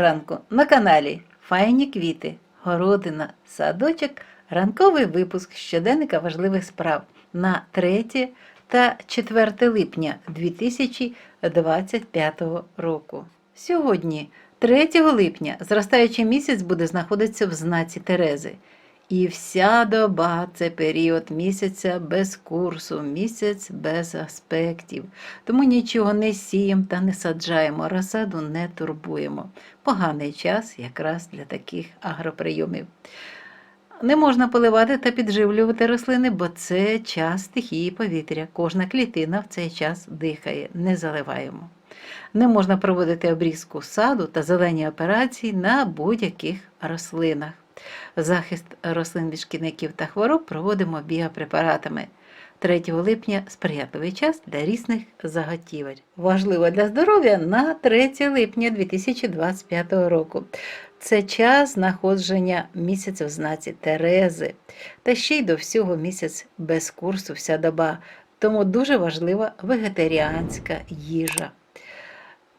ранку на каналі Файні квіти, городина, садочок, ранковий випуск щоденника важливих справ на 3 та 4 липня 2025 року. Сьогодні, 3 липня, зростаючий місяць буде знаходитися в знаці Терези. І вся доба це період місяця без курсу, місяць без аспектів. Тому нічого не сіємо та не саджаємо, розсаду не турбуємо. Поганий час якраз для таких агроприйомів. Не можна поливати та підживлювати рослини, бо це час стихії повітря. Кожна клітина в цей час дихає, не заливаємо. Не можна проводити обрізку саду та зелені операції на будь-яких рослинах. Захист рослин від шкідників та хвороб проводимо біопрепаратами. 3 липня сприятливий час для різних заготівель. Важливо для здоров'я на 3 липня 2025 року. Це час знаходження місяця в знаці Терези. Та ще й до всього місяць без курсу вся доба. Тому дуже важлива вегетаріанська їжа.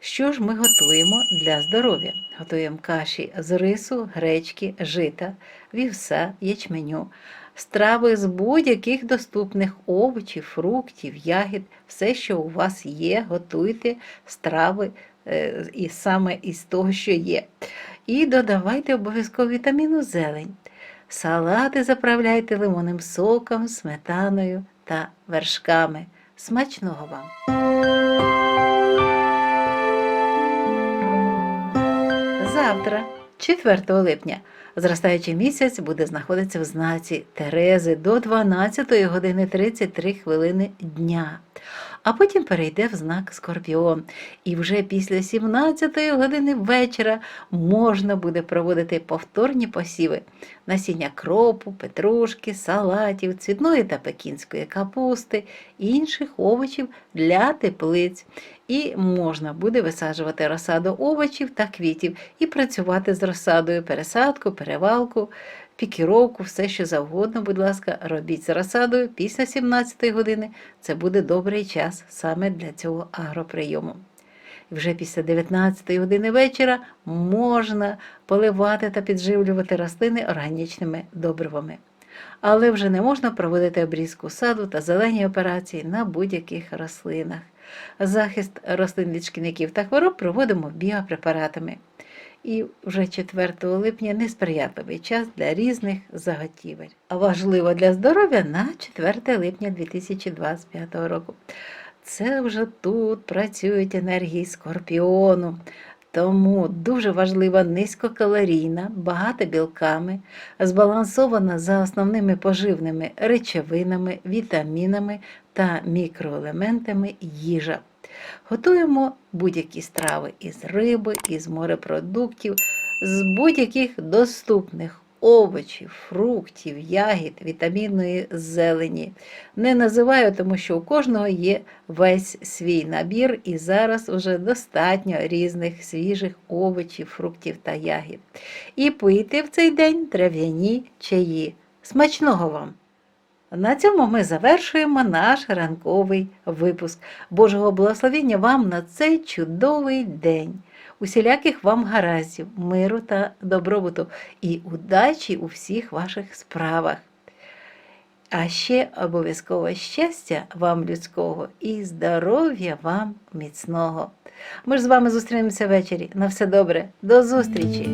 Що ж ми готуємо для здоров'я? Готуємо каші з рису, гречки, жита, вівса, ячменю, страви з будь-яких доступних овочів, фруктів, ягід, все, що у вас є, готуйте страви е, і саме із того, що є. І додавайте обов'язково вітаміну зелень. Салати заправляйте лимонним соком, сметаною та вершками. Смачного вам! Завтра, 4 липня, зростаючий місяць буде знаходитися в знаці Терези до 12 години 33 хвилини дня, а потім перейде в знак Скорпіон. І вже після 17 години вечора можна буде проводити повторні посіви насіння кропу, петрушки, салатів, цвітної та пекінської капусти, інших овочів для теплиць. І можна буде висаджувати розсаду овочів та квітів і працювати з розсадою, пересадку, перевалку, пікіровку, все що завгодно, будь ласка, робіть з розсадою після 17 години. Це буде добрий час саме для цього агроприйому. І вже після 19 години вечора можна поливати та підживлювати рослини органічними добривами. Але вже не можна проводити обрізку саду та зелені операції на будь-яких рослинах. Захист рослин від шкідників та хвороб проводимо біопрепаратами. І вже 4 липня несприятливий час для різних заготівель. А важливо для здоров'я на 4 липня 2025 року. Це вже тут працюють енергії скорпіону. Тому дуже важлива низькокалорійна, багата білками, збалансована за основними поживними речовинами, вітамінами та мікроелементами їжа. Готуємо будь-які страви із риби, із морепродуктів, з будь-яких доступних овочів, фруктів, ягід, вітамінної зелені. Не називаю, тому що у кожного є весь свій набір, і зараз вже достатньо різних свіжих овочів, фруктів та ягід. І пийте в цей день трав'яні чаї. Смачного вам! На цьому ми завершуємо наш ранковий випуск. Божого благословення вам на цей чудовий день. Усіляких вам гараздів, миру та добробуту і удачі у всіх ваших справах. А ще обов'язково щастя вам людського і здоров'я вам міцного. Ми ж з вами зустрінемося ввечері. На все добре, до зустрічі!